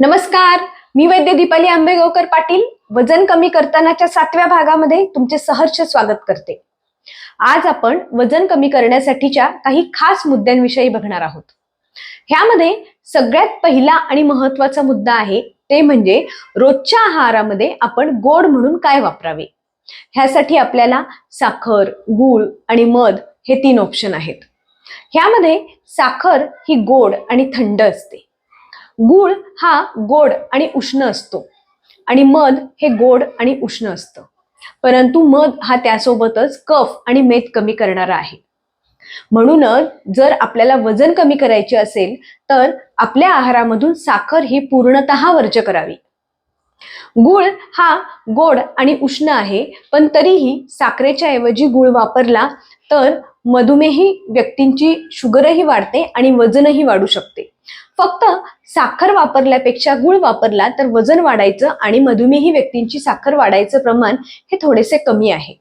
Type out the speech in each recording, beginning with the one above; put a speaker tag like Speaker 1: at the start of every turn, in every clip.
Speaker 1: नमस्कार. मी वैद्य दीपाली आंबेगावकर पाटील. वजन कमी करतानाच्या सातव्या भागामध्ये तुमचे सहर्ष स्वागत करते. आज आपण वजन कमी करण्यासाठीच्या काही खास मुद्द्यांविषयी बघणार आहोत. ह्यामध्ये सगळ्यात पहिला आणि महत्त्वाचा मुद्दा आहे ते म्हणजे रोजच्या आहारामध्ये आपण गोड म्हणून काय वापरावे? ह्यासाठी आपल्याला साखर गूळ आणि मध हे तीन ऑप्शन आहेत. ह्यामध्ये साखर ही गोड आणि थंड असते. गूळ हा गोड आणि उष्ण असतो. आणि मध हे गोड आणि उष्ण असतं. परंतु मध हा त्यासोबतच कफ आणि मेद कमी करणारा आहे. म्हणूनच जर आपल्याला वजन कमी करायचे असेल तर आपल्या आहारामधून साखर ही पूर्णतः वर्ज करावी. गूळ हा गोड आणि उष्ण आहे पण तरीही साखरेच्या ऐवजी गूळ वापरला तर मधुमेही व्यक्तींची शुगरही वाढते आणि वजनही वाढू शकते. फक्त साखर वापरल्यापेक्षा गुळ वापरला तर वजन वाढायचं आणि मधुमेही व्यक्तींची साखर वाढायचं प्रमाण हे थोडेसे कमी आहे.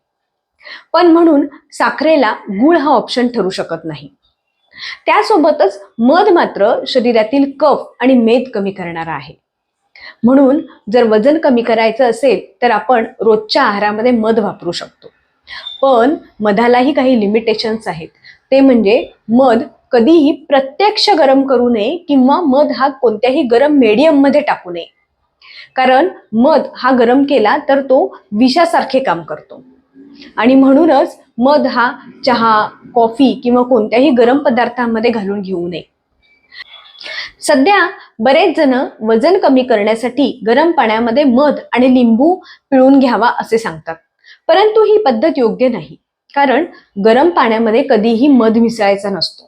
Speaker 1: पण म्हणून साखरेला गुळ हा ऑप्शन ठरू शकत नाही. त्यासोबतच मध मात्र शरीरातील कफ आणि मेद कमी करणारा आहे. म्हणून जर वजन कमी करायचं असेल तर आपण रोजच्या आहारामध्ये मध वापरू शकतो. पण मधालाही काही लिमिटेशन्स आहेत. ते म्हणजे मध कधीही प्रत्यक्ष गरम करू नये किंवा मध हा कोणत्याही गरम मीडियममध्ये टाकू नये. कारण मध हा गरम केला तर तो विषासारखे काम करतो. आणि म्हणूनच मध हा चहा कॉफी किंवा कोणत्याही गरम पदार्थांमध्ये घालून घेऊ नये. सध्या बरेच जण वजन कमी करण्यासाठी गरम पाण्यामध्ये मध आणि लिंबू पिळून घ्यावा असे सांगतात. परंतु ही पद्धत योग्य नाही. कारण गरम पाण्यामध्ये कधीही मध मिसळायचा नसतो.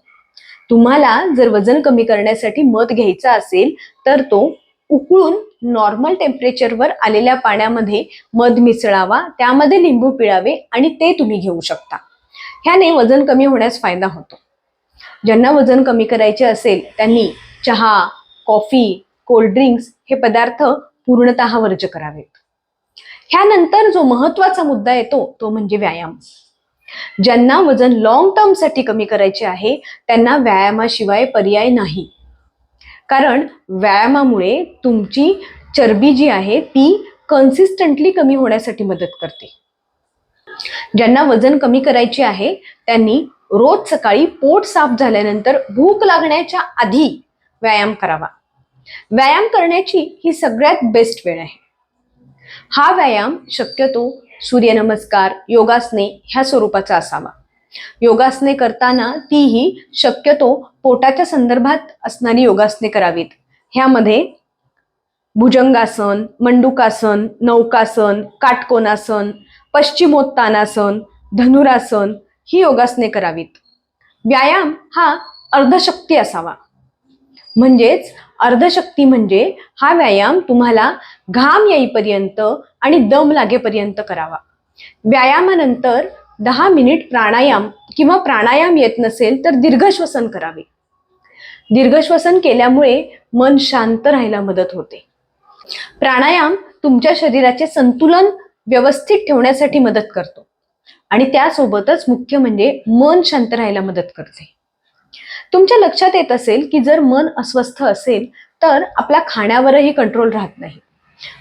Speaker 1: तुम्हाला जर वजन कमी करण्यासाठी मध घ्यायचा असेल तर तो उकळून नॉर्मल टेम्परेचरवर आलेल्या पाण्यामध्ये मध मिसळावा त्यामध्ये लिंबू पिळावे आणि ते तुम्ही घेऊ शकता. ह्याने वजन कमी होण्यास फायदा होतो. ज्यांना वजन कमी करायचे असेल त्यांनी चहा कॉफी कोल्ड्रिंक्स हे पदार्थ पूर्णतः वर्ज करावेत. ह्यानंतर जो महत्त्वाचा मुद्दा येतो तो म्हणजे व्यायाम. ज्यांना वजन लॉंग टर्मसाठी कमी करायचे आहे त्यांना व्यायामाशिवाय पर्याय नाही. कारण व्यायामामुळे तुमची चरबी जी आहे ती कन्सिस्टंटली कमी होण्यासाठी मदत करते. ज्यांना वजन कमी करायचे आहे त्यांनी रोज सकाळी पोट साफ झाल्यानंतर भूक लागण्याच्या आधी व्यायाम करावा. व्यायाम करण्याची ही सगळ्यात बेस्ट वेळ आहे. हा व्यायाम शक्यतो सूर्यनमस्कार योगासने ह्या स्वरूपाचा असावा. योगासने करताना तीही शक्यतो पोटाच्या संदर्भात असणारी योगासने करावीत. ह्यामध्ये भुजंगासन मंडुकासन नौकासन काटकोनासन पश्चिमोत्तानासन धनुरासन ही योगासने करावीत. व्यायाम हा अर्धशक्ती असावा. म्हणजेच अर्धशक्ती म्हणजे हा व्यायाम तुम्हाला घाम येईपर्यंत आणि दम लागेपर्यंत करावा. व्यायामानंतर दहा मिनिट प्राणायाम किंवा प्राणायाम येत नसेल तर दीर्घश्वसन करावे. दीर्घश्वसन केल्यामुळे मन शांत राहायला मदत होते. प्राणायाम तुमच्या शरीराचे संतुलन व्यवस्थित ठेवण्यासाठी मदत करतो आणि त्यासोबतच मुख्य म्हणजे मन शांत राहायला मदत करते. तुमच्या लक्षात येत असेल की जर मन अस्वस्थ असेल तर आपल्या खाण्यावरही कंट्रोल राहत नाही.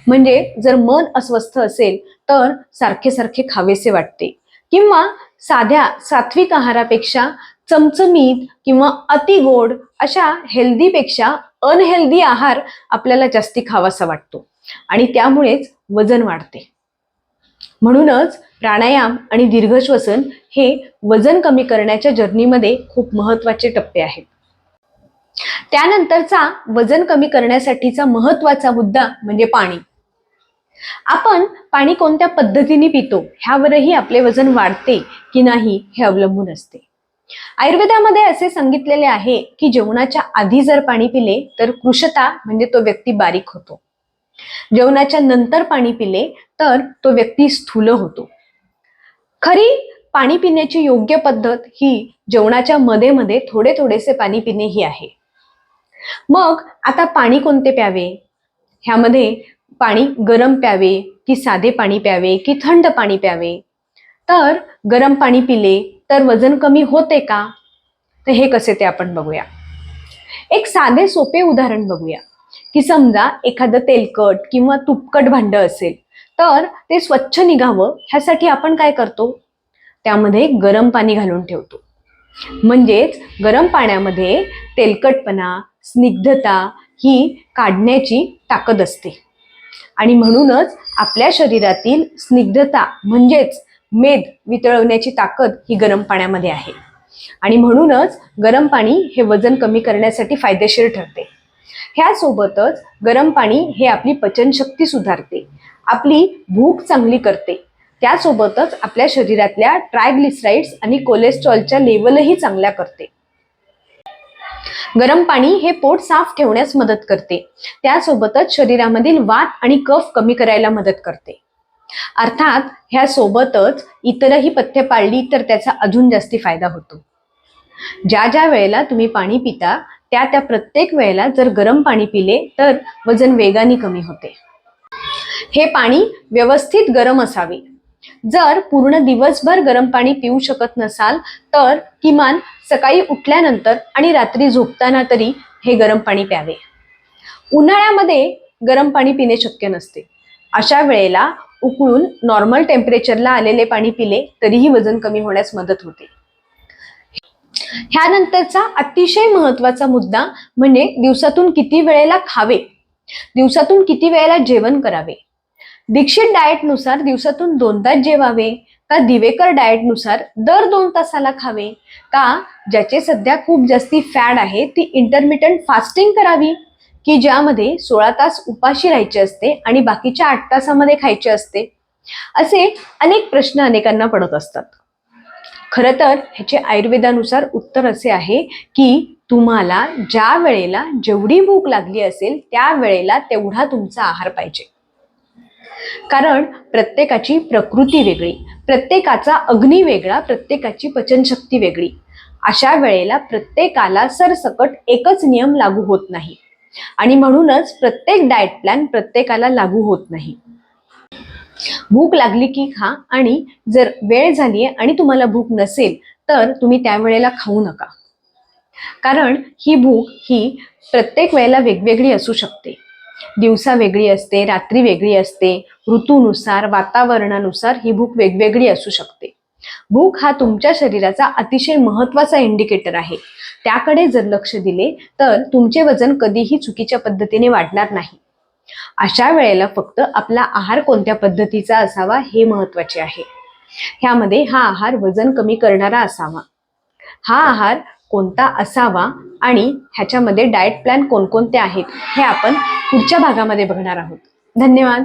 Speaker 1: म्हणजे जर मन अस्वस्थ असेल तर सारखे सारखे खावेसे वाटते. किंवा साध्या सात्विक आहारापेक्षा चमचमीत किंवा अति गोड अशा हेल्दीपेक्षा अनहेल्दी आहार आपल्याला जास्ती खावासा वाटतो. आणि त्यामुळेच वजन वाढते. म्हणूनच प्राणायाम आणि दीर्घश्वसन हे वजन कमी करण्याच्या जर्नीमध्ये खूप महत्त्वाचे टप्पे आहेत. त्यानंतरचा वजन कमी करण्यासाठीचा महत्त्वाचा मुद्दा म्हणजे पाणी. आपण पाणी कोणत्या पद्धतीने पितो ह्यावरही आपले वजन वाढते की नाही हे अवलंबून असते. आयुर्वेदामध्ये असे सांगितलेले आहे की जेवणाच्या आधी जर पाणी पिले तर कृशता म्हणजे तो व्यक्ती बारीक होतो. जेवणाच्या नंतर पाणी पिले तर तो व्यक्ती स्थूल होतो. खरी पाणी पिण्याची योग्य पद्धत ही जेवणाच्या मध्ये मध्ये थोडे थोडेसे पाणी पिणे ही आहे. मग आता पाणी कोणते प्यावे? ह्यामध्ये पाणी गरम प्यावे की साधे पाणी प्यावे की थंड पाणी प्यावे? तर गरम पाणी पिले तर वजन कमी होते का? तर हे कसे ते आपण बघूया. एक साधे सोपे उदाहरण बघूया. की समजा एखादं तेलकट किंवा तुपकट भांड असेल. तर ते स्वच्छ निघावं ह्यासाठी आपण काय करतो? त्यामध्ये गरम पाणी घालून ठेवतो. म्हणजेच गरम पाण्यामध्ये तेलकटपणा स्निग्धता ही काढण्याची ताकद असते. आणि म्हणूनच आपल्या शरीरातील स्निग्धता म्हणजेच मेद वितळवण्याची ताकद ही गरम पाण्यामध्ये आहे. आणि म्हणूनच गरम पाणी हे वजन कमी करण्यासाठी फायदेशीर ठरते. ह्यासोबतच गरम पाणी हे आपली पचनशक्ती सुधारते. आपली भूक चांगली करते. त्यासोबतच आपल्या शरीरातल्या ट्रायग्लिसराइड्स आणि कोलेस्ट्रॉलच्या लेवलही चांगल्या करते. गरम पाणी हे पोट साफ ठेवण्यास मदत करते. त्यासोबतच शरीरामधील वात आणि कफ कमी करायला मदत करते. अर्थात ह्या सोबतच इतरही पथ्य पाळली तर त्याचा अजून जास्ती फायदा होतो. ज्या ज्या वेळेला तुम्ही पाणी पिता त्या त्या प्रत्येक वेळेला जर गरम पाणी पिले तर वजन वेगाने कमी होते. हे पाणी व्यवस्थित गरम असावे. जर पूर्ण दिवसभर गरम पाणी पिऊ शकत नसाल तर किमान सकाळी उठल्यानंतर आणि रात्री झोपताना तरी हे गरम पाणी प्यावे. उन्हाळ्यामध्ये गरम पाणी पिणे शक्य नसते. अशा वेळेला उकळून नॉर्मल टेम्परेचरला आलेले पाणी पिले तरीही वजन कमी होण्यास मदत होते. ह्यानंतरचा अतिशय महत्त्वाचा मुद्दा म्हणजे दिवसातून किती वेळेला खावे. दिवसातून किती वेळेला जेवण करावे. दीक्षित डाएटनुसार दिवसातून दोनदा जेवावे का दिवेकर डाएटनुसार दर दोन तासाला खावे? का ज्याचे सध्या खूप जास्ती फॅड आहे ती इंटरमिटंट फास्टिंग करावी? की ज्यामध्ये सोळा तास उपाशी राहायचे असते आणि बाकीच्या आठ तासामध्ये खायचे असते? असे अनेक प्रश्न अनेकांना पडत असतात. खरं तर ह्याचे आयुर्वेदानुसार उत्तर असे आहे की तुम्हाला ज्या वेळेला जेवढी भूक लागली असेल त्या वेळेला तेवढा तुमचा आहार पाहिजे. कारण प्रत्येकाची प्रकृती वेगळी प्रत्येकाचा अग्नी वेगळा प्रत्येकाची पचनशक्ती वेगळी. अशा वेळेला प्रत्येकाला सरसकट एकच नियम लागू होत नाही. आणि म्हणूनच प्रत्येक डाएट प्लॅन प्रत्येकाला लागू होत नाही. भूक लागली की खा आणि जर वेळ झाली आणि तुम्हाला भूक नसेल तर तुम्ही त्यावेळेला खाऊ नका. कारण ही भूक ही प्रत्येक वेळेला वेगवेगळी असू शकते. दिवसा वेगळी असते रात्री वेगळी असते ऋतूनुसार वातावरणानुसार ही भूक वेगवेगळी असू शकते. भूक हा तुमच्या शरीराचा अतिशय महत्त्वाचा इंडिकेटर आहे. त्याकडे जर लक्ष दिले तर तुमचे वजन कधीही चुकीच्या पद्धतीने वाढणार नाही. अशा वेळेला फक्त आपला आहार कोणत्या पद्धतीचा असावा हे महत्त्वाचे आहे. ह्यामध्ये हा आहार वजन कमी करणारा असावा. हा आहार कोणता असावा आणि ह्याच्यामध्ये डाएट प्लॅन कोणकोणते आहेत हे आपण पुढच्या भागामध्ये बघणार आहोत. धन्यवाद.